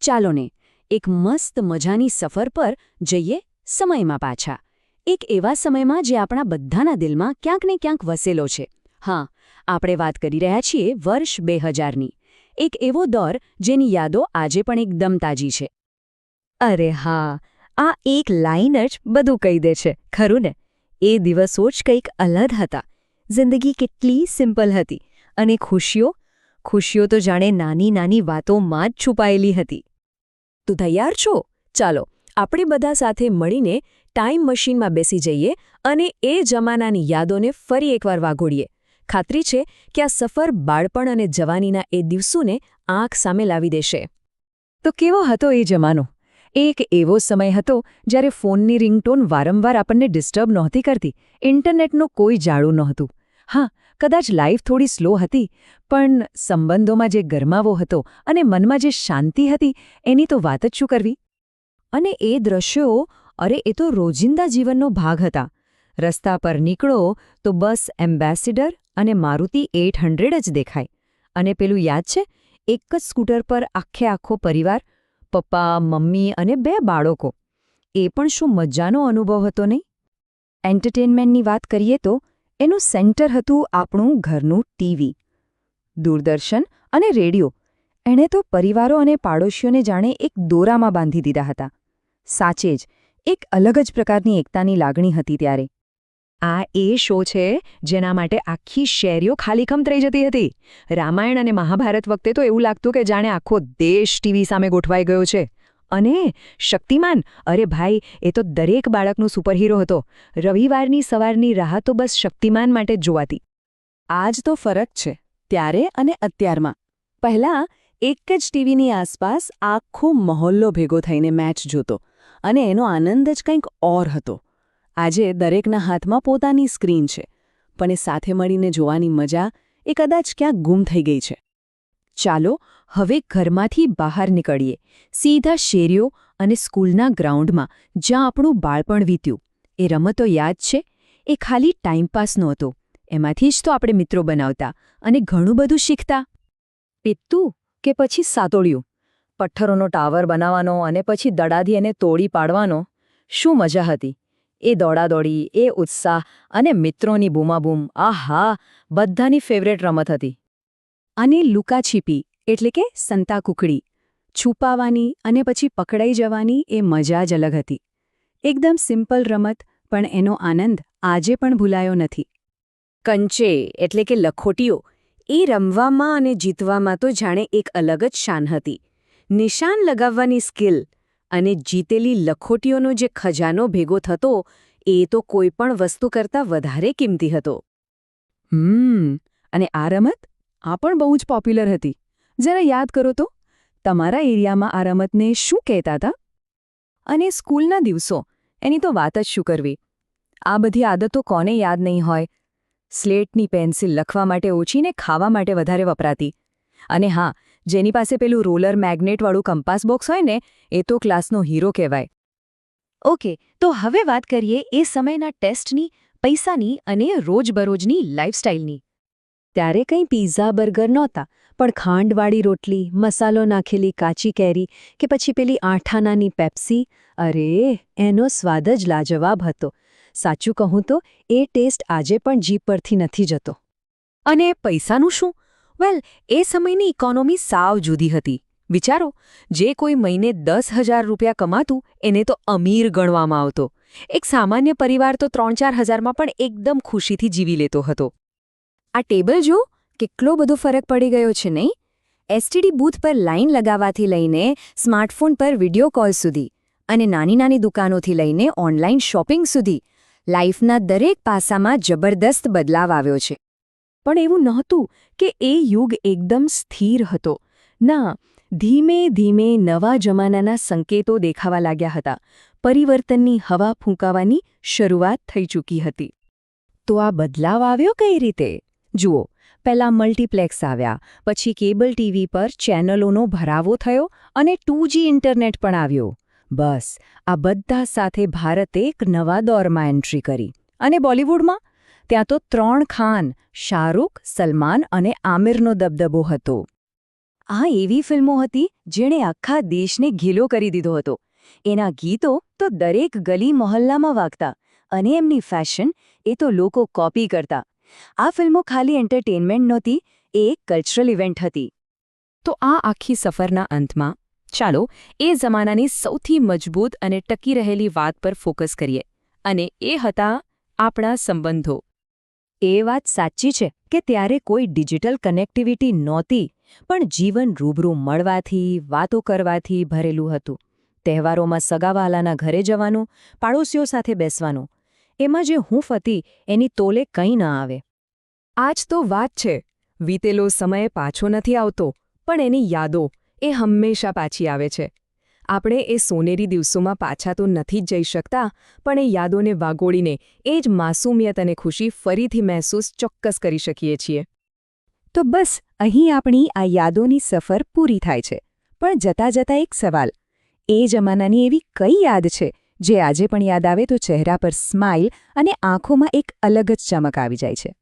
ચાલો ને એક મસ્ત મજાની સફર પર જઈએ સમયમાં પાછા. એક એવા સમયમાં જે આપણા બધાના દિલમાં ક્યાંક ને ક્યાંક વસેલો છે. હા, આપણે વાત કરી રહ્યા છીએ વર્ષ બે હજારની. એક એવો દોર જેની યાદો આજે પણ એકદમ તાજી છે. અરે હા, આ એક લાઈન જ બધું કહી દે છે, ખરું ને? એ દિવસો જ કંઈક અલગ હતા. જિંદગી કેટલી સિમ્પલ હતી અને ખુશીઓ? ખુશીઓ તો જાણે નાની નાની વાતોમાં જ છુપાયેલી હતી. તું તૈયાર છો? ચાલો, આપણે બધા સાથે મળીને ટાઈમ મશીનમાં બેસી જઈએ અને એ જમાનાની યાદોને ફરી એકવાર વાગોડીએ ખાતરી છે કે આ સફર બાળપણ અને જવાનીના એ દિવસોને આંખ સામે લાવી દેશે. તો કેવો હતો એ જમાનો? એક એવો સમય હતો જ્યારે ફોનની રિંગટોન વારંવાર આપણને ડિસ્ટર્બ નહોતી કરતી, ઇન્ટરનેટનું કોઈ જાળું નહોતું. હા કદાચ લાઈફ થોડી સ્લો હતી, પણ સંબંધોમાં જે ગરમાવો હતો અને મનમાં જે શાંતિ હતી, એની તો વાત જ શું કરવી? અને એ દ્રશ્યો, અરે, એ તો રોજિંદા જીવનનો ભાગ હતા. રસ્તા પર નીકળો તો બસ એમ્બેસિડર અને મારુતિ એટ હંડ્રેડ જ દેખાય. અને પેલું યાદ છે? એક જ સ્કૂટર પર આખે આખો પરિવાર, પપ્પા, મમ્મી અને બે બાળકો. એ પણ શું મજાનો અનુભવ હતો નહીં? એન્ટરટેનમેન્ટની વાત કરીએ તો એનું સેન્ટર હતું આપણું ઘરનું ટીવી, દૂરદર્શન અને રેડિયો. એણે તો પરિવારો અને પાડોશીઓને જાણે એક દોરામાં બાંધી દીધા હતા. સાચે જ, એક અલગ જ પ્રકારની એકતાની લાગણી હતી ત્યારે. આ એ શો છે જેના માટે આખી શેરીઓ ખાલીખમ થઈ જતી હતી. રામાયણ અને મહાભારત વખતે તો એવું લાગતું કે જાણે આખો દેશ ટીવી સામે ગોઠવાઈ ગયો છે. અને શક્તિમાન. અરે ભાઈ, એ તો દરેક બાળકનું સુપરહીરો હતો. રવિવારની સવારની રાહ તો બસ શક્તિમાન માટે જોવાતી. આજ તો ફરક છે, ત્યારે અને અત્યારમાં. પહેલાં, એક જ ટીવીની આસપાસ આખો મહોલ્લો ભેગો થઈને મેચ જોતો અને એનો આનંદ જ કંઈક ઓર હતો. આજે દરેકના હાથમાં પોતાની સ્ક્રીન છે, પણ એ સાથે મળીને જોવાની મજા એ કદાચ ક્યાંક ગુમ થઈ ગઈ છે. ચાલો હવે ઘરમાંથી બહાર નીકળીએ. સીધા શેરીઓ અને સ્કૂલના ગ્રાઉન્ડમાં, જ્યાં આપણું બાળપણ વીત્યું. એ રમતો યાદ છે? એ ખાલી ટાઈમપાસ નહોતો. એમાંથી જ તો આપણે મિત્રો બનાવતા અને ઘણું બધું શીખતા. પિત્તું, કે પછી સાતોળિયું? પથ્થરોનો ટાવર બનાવવાનો અને પછી દડાથી એને તોડી પાડવાનો, શું મજા હતી? એ દોડાદોડી, એ ઉત્સાહ અને મિત્રોની બૂમાબૂમ. આહા! બધાની ફેવરેટ રમત હતી. અને લુકાછીપી, એટલે કે સંતાકુકડી. છુપાવાની અને પછી પકડાઈ જવાની એ મજા જ અલગ હતી. એકદમ સિમ્પલ રમત, પણ એનો આનંદ આજે પણ ભૂલાયો નથી. કંચે, એટલે કે લખોટીઓ, એ રમવામાં અને જીતવામાં તો જાણે એક અલગ જ શાન હતી. નિશાન લગાવવાની સ્કિલ અને જીતેલી લખોટીઓનો જે ખજાનો ભેગો થતો, એ તો કોઈ પણ વસ્તુ કરતાં વધારે કિંમતી હતો. હમ, અને આ રમત? આ પણ બહુ જ પોપ્યુલર હતી. જરા યાદ કરો તો, તમારા એરિયામાં આ રમતને શું કહેતા હતા? અને સ્કૂલના દિવસો, એની તો વાત જ શું કરવી? આ બધી આદતો કોને યાદ નહીં હોય? સ્લેટની પેન્સિલ લખવા માટે ઓછી ને ખાવા માટે વધારે વપરાતી. અને હા, જેની પાસે પેલું રોલર મેગ્નેટવાળું કંપાસ બોક્સ હોય ને, એ તો ક્લાસનો હીરો કહેવાય. ઓકે, તો હવે વાત કરીએ એ સમયના ટેસ્ટની, પૈસાની અને રોજબરોજની લાઇફસ્ટાઇલની ત્યારે કંઈ પીઝા બર્ગર નહોતા. પણ ખાંડવાળી રોટલી, મસાલો નાખેલી કાચી કેરી કે પછી પેલી આઠાનાની પેપ્સી અરે, એનો સ્વાદ જ લાજવાબ હતો. સાચું કહું તો, એ ટેસ્ટ આજે પણ જીપ પરથી નથી જતો. અને પૈસાનું શું? વેલ એ સમયની ઇકોનોમી સાવ જુદી હતી. વિચારો, જે કોઈ મહિને દસ હજાર રૂપિયા કમાતું, એને તો અમીર ગણવામાં આવતો. એક સામાન્ય પરિવાર તો ત્રણ ચાર હજારમાં પણ એકદમ ખુશીથી જીવી લેતો હતો. આ ટેબલ જો કેટલો બધો ફરક પડી ગયો છે નહીં? એસટીડી બૂથ પર લાઇન લગાવવાથી લઈને સ્માર્ટફોન પર વીડિયો કોલ સુધી અને નાની નાની દુકાનોથી લઈને ઓનલાઈન શોપિંગ સુધી લાઇફના દરેક પાસામાં જબરદસ્ત બદલાવ આવ્યો છે. પણ એવું નહોતું કે એ યુગ એકદમ સ્થિર હતો. ના, ધીમે ધીમે નવા જમાનાના સંકેતો દેખાવા લાગ્યા હતા. પરિવર્તનની હવા ફૂંકાવાની શરૂઆત થઈ ચૂકી હતી. તો આ બદલાવ આવ્યો કઈ રીતે? જુઓ, પહેલાં મલ્ટીપ્લેક્સ આવ્યા, પછી કેબલ ટીવી પર ચેનલોનો ભરાવો થયો અને ટુ ઇન્ટરનેટ પણ આવ્યો. બસ, આ બધા સાથે ભારતે એક નવા દોરમાં એન્ટ્રી કરી. અને બોલિવૂડમાં? ત્યાં તો ત્રણ ખાન, શાહરૂખ, સલમાન અને આમિરનો દબદબો હતો. આ એવી ફિલ્મો હતી જેણે આખા દેશને ઘીલો કરી દીધો હતો. એના ગીતો તો દરેક ગલી મહોલ્લામાં વાગતા અને એમની ફેશન એ તો લોકો કોપી કરતા. આ ફિલ્મો ખાલી એન્ટરટેનમેન્ટ નહોતી એ એક કલ્ચરલ ઇવેન્ટ હતી. તો આ આખી સફરના અંતમાં ચાલો એ જમાનાની સૌથી મજબૂત અને ટકી રહેલી વાત પર ફોકસ કરીએ અને એ હતા આપણા સંબંધો. એ વાત સાચી છે કે ત્યારે કોઈ ડિજિટલ કનેક્ટિવિટી નહોતી પણ જીવન રૂબરૂ મળવાથી વાતો કરવાથી ભરેલું હતું. તહેવારોમાં સગાવાલાના ઘરે જવાનું પાડોશીઓ સાથે બેસવાનું એમાં જે હૂંફ હતી એની તોલે કંઈ ન આવે. આજ તો વાત છે. વીતેલો સમય પાછો નથી આવતો, પણ એની યાદો, એ હંમેશા પાછી આવે છે. આપણે એ સોનેરી દિવસોમાં પાછા તો નથી જ જઈ શકતા, પણ એ યાદોને વાગોળીને, એ જ માસૂમિયત અને ખુશી ફરીથી મહેસૂસ ચોક્કસ કરી શકીએ છીએ. તો બસ, અહીં આપણી આ યાદોની સફર પૂરી થાય છે. પણ જતા જતા એક સવાલ. એ જમાનાની એવી કઈ યાદ છે જે આજે પણ યાદ આવે તો ચહેરા પર સ્માઇલ અને આંખોમાં એક અલગ જ ચમક આવી જાય છે.